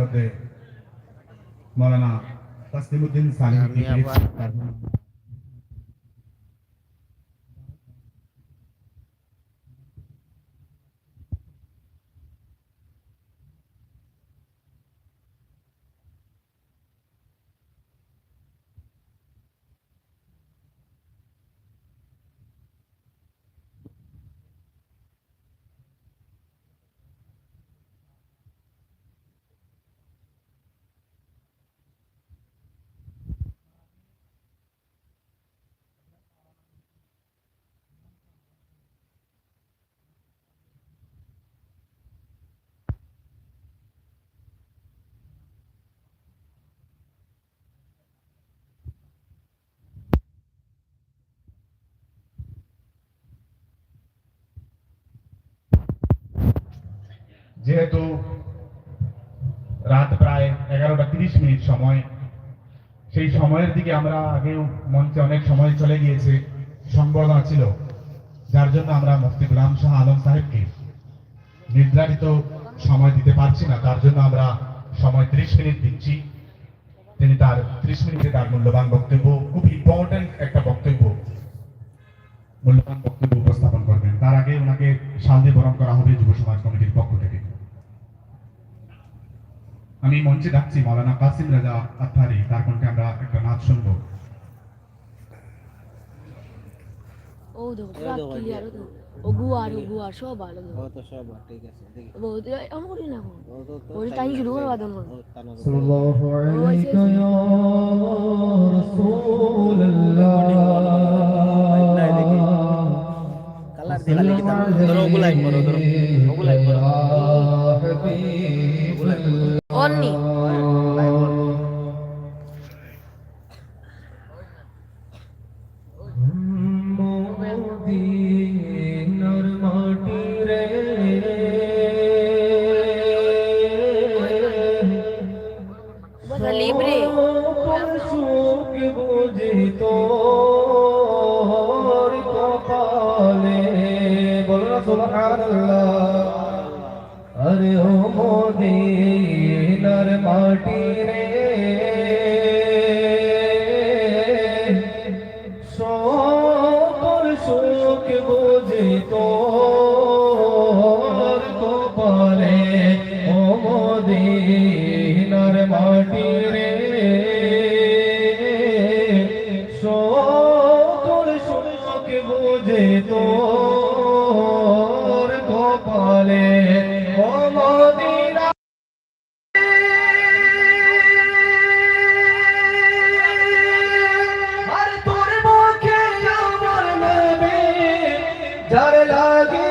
মধ্যে মৌলানা তাসলিমউদ্দিন সালিম যেহেতু রাত প্রায় এগারোটা তিরিশ মিনিট সময়, সেই সময়ের দিকে আমরা আগেও মঞ্চে অনেক সময় চলে গিয়েছে সম্বর্ধনা ছিল। যার জন্য আমরা মুফতি গুলাম শাহ আলম সাহেবকে নির্ধারিত সময় দিতে পারছি না। তার জন্য আমরা সময় ত্রিশ মিনিট দিচ্ছি। তিনি তার ত্রিশ মিনিটে তার মূল্যবান বক্তব্য, খুব ইম্পর্টেন্ট একটা বক্তব্য, মূল্যবান বক্তব্য উপস্থাপন করবেন। তার আগে ওনাকে শান্তি বরণ করা হবে যুব সমাজ কমিটির পক্ষ আমি মঞ্চে ডাকছি মৌলানা কাসিম রাজা আত্মারি তার কণ্ঠে আমরা একটা নাচ শুনব। ও দেখো সব ভালো সব ঠিক আছে না ওই টাইম সুবহানাল্লাহ। আরে ও মদিনার মাটি রে। মাটি রে। কপালে ও মদিনা আর তোর মুখে যার লাগে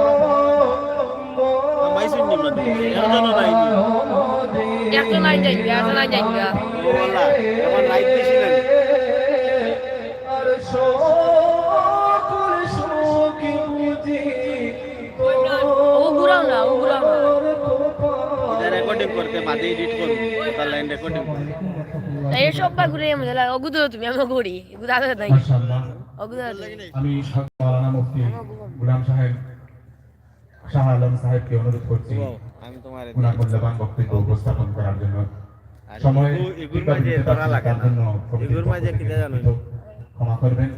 না ও ঘুরাও না। এটা রেকর্ডিং করতে বাদে এডিট করব তার লাইন রেকর্ডিং করতে এই সববার ঘুরে হলো অগুদ তুমি আমি ঘুরি গুদা আছে নাই? অগুদ আমি মুফতি গুলাম সাহেব শাহ আলম সাহেবকে অনুরোধ করছি ওনার মূল্যবান বক্তব্য উপস্থাপন করার জন্য। সময় ক্ষমা করবেন।